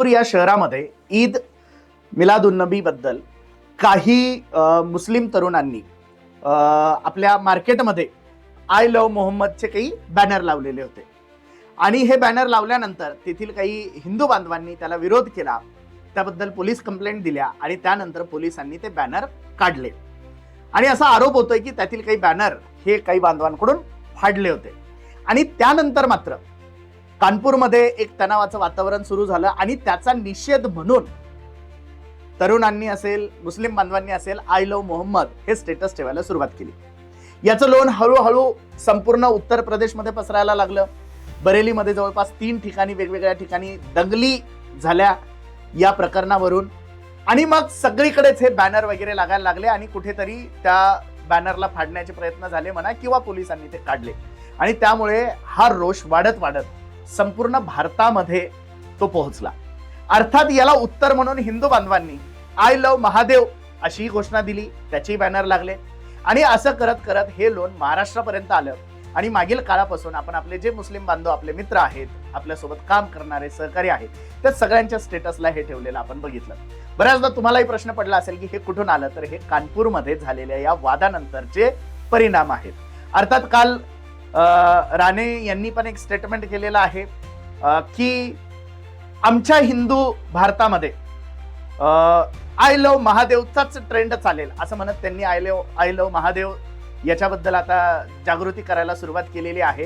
नागपूर या शहरामध्ये ईद मिलादुन्नबी बद्दल काही मुस्लिम तरुणांनी आपल्या मार्केटमध्ये आय लव मोहम्मदचे काही बॅनर लावलेले होते. आणि हे बॅनर लावल्यानंतर तेथील काही हिंदू बांधवांनी त्याला विरोध केला. त्याबद्दल पोलीस कंप्लेंट दिल्या आणि त्यानंतर पोलिसांनी ते बॅनर काढले. आणि असा आरोप होतोय की त्यातील काही बॅनर हे काही बांधवांकडून फाडले होते. आणि त्यानंतर मात्र कानपूरमध्ये एक तणावाचं वातावरण सुरू झालं आणि त्याचा निषेध म्हणून तरुणांनी असेल मुस्लिम बांधवांनी असेल आय लव मोहम्मद हे स्टेटस ठेवायला सुरुवात केली. याचं लोन हळूहळू संपूर्ण उत्तर प्रदेशमध्ये पसरायला लागलं. बरेलीमध्ये जवळपास तीन ठिकाणी वेगवेगळ्या ठिकाणी दंगली झाल्या या प्रकरणावरून. आणि मग सगळीकडेच हे बॅनर वगैरे लागायला लागले आणि कुठेतरी त्या बॅनरला फाडण्याचे प्रयत्न झाले म्हणा किंवा पोलिसांनी ते काढले. आणि त्यामुळे हा रोष वाढत वाढत संपूर्ण भारतामध्ये तो पोहोचला. अर्थात याला उत्तर म्हणून हिंदू बांधवांनी आय लव महादेव अशी घोषणा दिली त्याचेही बॅनर लागले. आणि असं करत करत हे लोन महाराष्ट्रापर्यंत आलं. आणि मागील काळापासून आपण आपले जे मुस्लिम बांधव आपले मित्र आहेत आपल्यासोबत काम करणारे सहकारी आहेत त्या सगळ्यांच्या स्टेटसला हे ठेवलेलं आपण बघितलं. बऱ्याचदा तुम्हालाही प्रश्न पडला असेल की हे कुठून आलं? तर हे कानपूरमध्ये झालेल्या या वादानंतरचे परिणाम आहेत. अर्थात काल राणे यांनी पण एक स्टेटमेंट केलेलं आहे की आमच्या हिंदू भारतामध्ये आय लव महादेवचाच ट्रेंड चालेल. असं म्हणत त्यांनी I love I love Mahadev याच्याबद्दल आता जागृती करायला सुरुवात केलेली आहे.